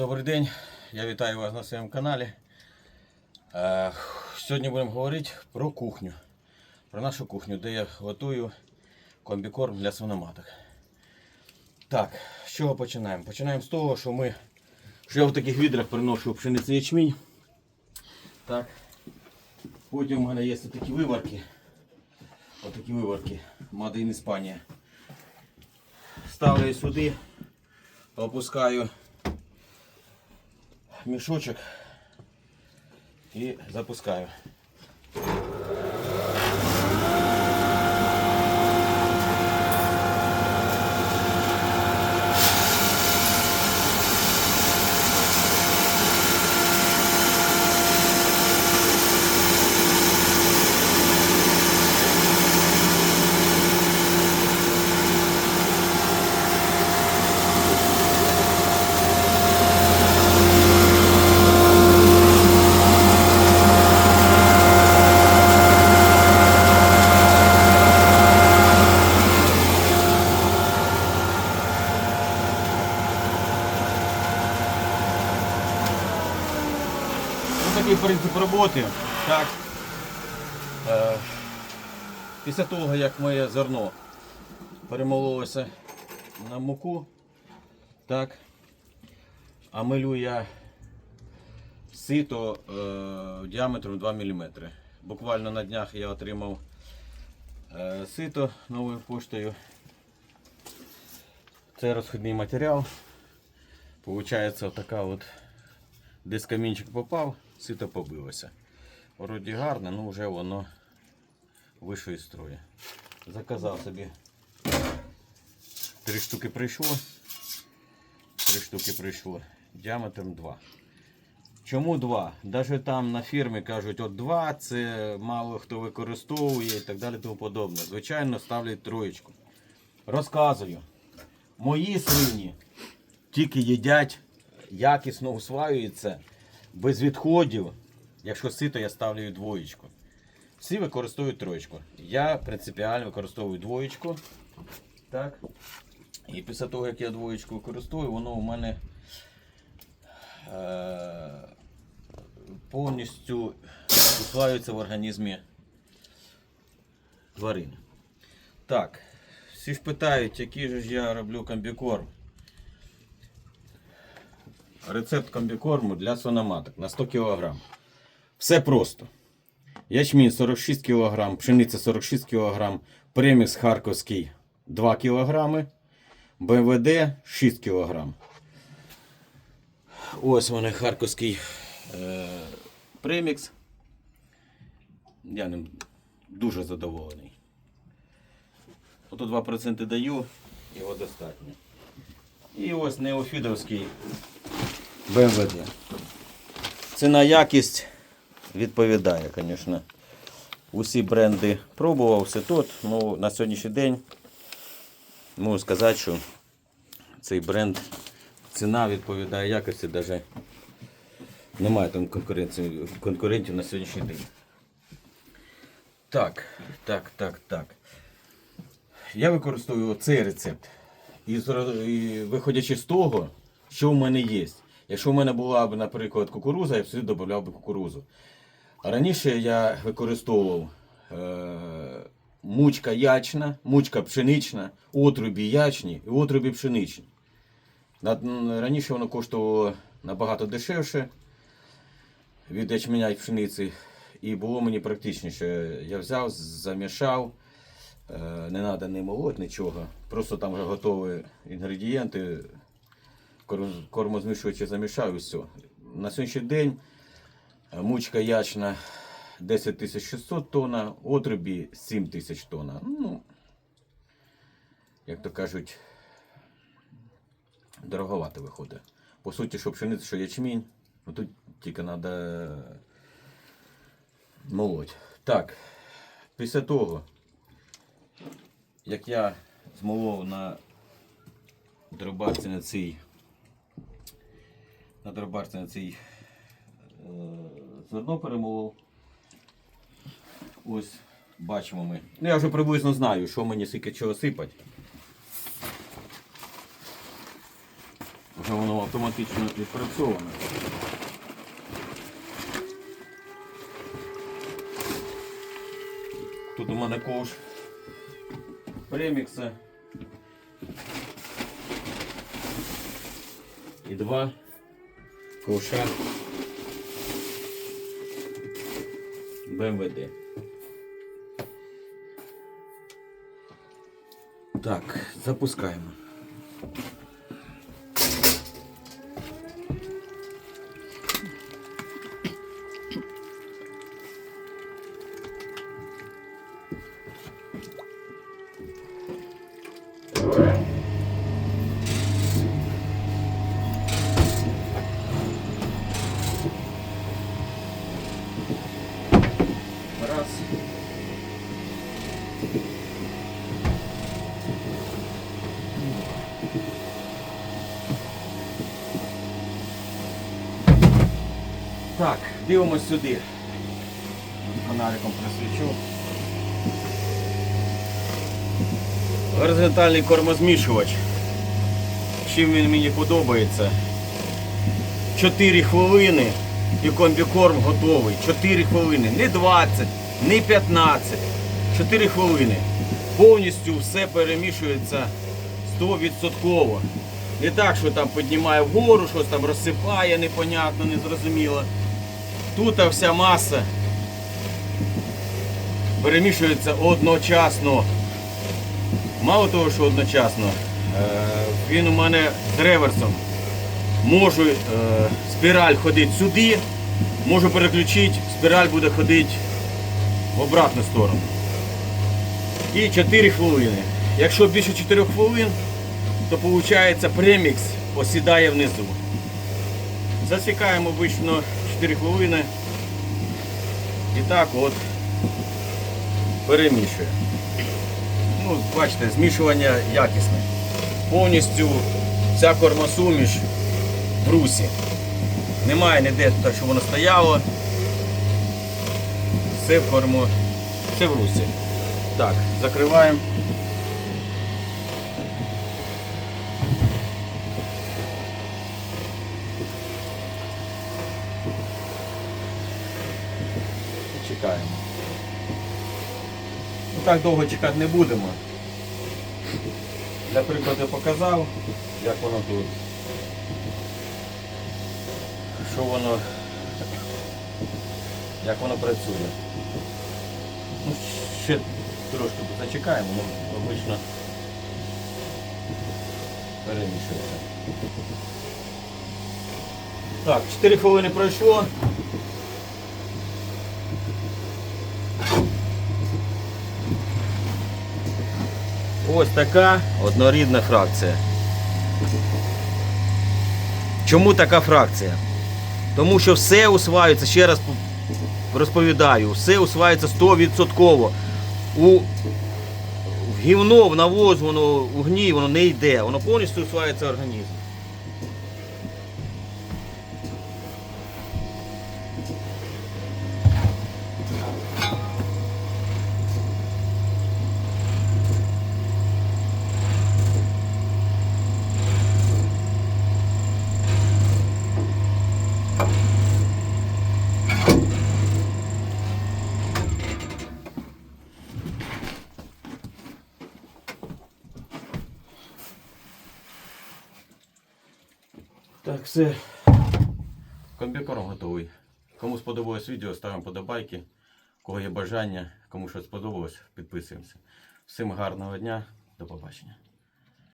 Добрий день, я вітаю вас на своєму каналі. Е, Сьогодні будемо говорити про кухню. Про нашу кухню, де я готую комбікорм для свиноматок. Так, з чого починаємо? Починаємо з того, що ми. Що я в таких відрах приношу пшеницю ячмінь. Так. Потім у мене є такі виварки. Отакі виварки. In Іспанія. Ставлю сюди, опускаю мішочок і запускаю. Такий принцип роботи. Так. Е, після того, як моє зерно перемололося на муку, так, а милю я сито е, діаметром 2 мм. Буквально на днях я отримав е, сито новою поштою. Це розхідний матеріал. Получається така от Десь камінчик попав, сито побилося. Вроді гарне, ну вже воно вийшло із строю. Заказав собі. Три штуки прийшло. Три штуки прийшло. Діаметром 2. Чому 2? Навіть там на фірмі кажуть, от 2 це мало хто використовує і так далі тому подобне. Звичайно, ставлять троєчку. Розказую. Мої свині тільки їдять якісно усваюється, без відходів. Якщо сито, я ставлю двоєчку. Всі використовують троєчку. Я принципіально використовую двоєчку. Так. І після того, як я двоєчку використовую, воно у мене е- повністю усваюється в організмі тварин. Так, всі ж питають, який же ж я роблю комбікорм. Рецепт комбікорму для свиноматок на 100 кг. Все просто. Ячмінь 46 кг, пшениця 46 кг, премікс харківський 2 кг, БВД 6 кг. Ось мене харківський е, премікс. Я ним дуже задоволений. Ото 2% даю, його достатньо. І ось неофідовський БМВД. Ціна якість відповідає, звісно. Усі бренди пробував, все тут. Ну, на сьогоднішній день можу сказати, що цей бренд ціна відповідає якості, навіть немає там конкуренції, конкурентів на сьогоднішній день. Так, так, так, так. Я використовую цей рецепт. І, і виходячи з того, що в мене є. Якщо в мене була б, наприклад, кукуруза, я б сюди додавав би кукурузу. Раніше я використовував е, мучка ячна, мучка пшенична, отрубі ячні і отрубі пшеничні. Раніше воно коштувало набагато дешевше від ячменя і пшениці. І було мені практичніше. Я взяв, замішав, е, не треба не молоть, нічого. Просто там вже готові інгредієнти, корм- кормозмішувачі замішав і все. На сьогоднішній день е, мучка ячна 10 600 тонн, отрубі 7 тисяч тонн. Ну, як то кажуть, дороговато виходить. По суті, що пшениця, що ячмінь, ну тут тільки треба молоть. Так, після того, як я змолов на дробарці на цій на дробарці на цій е, зерно перемолов. Ось бачимо ми. Ну я вже приблизно знаю, що мені скільки чого сипать. Вже воно автоматично відпрацьоване. Тут у мене ковш премікса. І два ковша БМВД. Так, запускаємо. Раз. Так, дивимось сюди. Фонариком просвічу. Горизонтальний кормозмішувач. Чим він мені подобається. 4 хвилини і комбікорм готовий. 4 хвилини. Не 20, не 15. 4 хвилини. Повністю все перемішується 100%. Не так, що там піднімає вгору, щось там розсипає, непонятно, незрозуміло. Тут вся маса перемішується одночасно. Мало того, що одночасно, е, він у мене з реверсом. Можу е, спіраль ходити сюди, можу переключити, спіраль буде ходити в обратну сторону. І 4 хвилини. Якщо більше 4 хвилин, то виходить премікс осідає внизу. Засікаємо обично 4 хвилини. І так от перемішує. Ну, бачите, змішування якісне. Повністю вся кормосуміш в русі. Немає ніде так, щоб воно стояло. Все в корму, все в русі. Так, закриваємо. І Чекаємо. Ну, так довго чекати не будемо. Для прикладу показав, як воно тут. Що воно, як воно працює. Ну, ще трошки зачекаємо, ну, обично перемішується. Так, 4 хвилини пройшло. Ось така однорідна фракція. Чому така фракція? Тому що все усваюється, ще раз розповідаю, все усваюється 100%. У гівно, в навоз, воно у гній воно не йде, воно повністю усваюється організм. Так, все. Комбікорм готовий. Кому сподобалось відео, ставимо подобайки. Кого є бажання, кому щось сподобалось, підписуємося. Всім гарного дня, до побачення.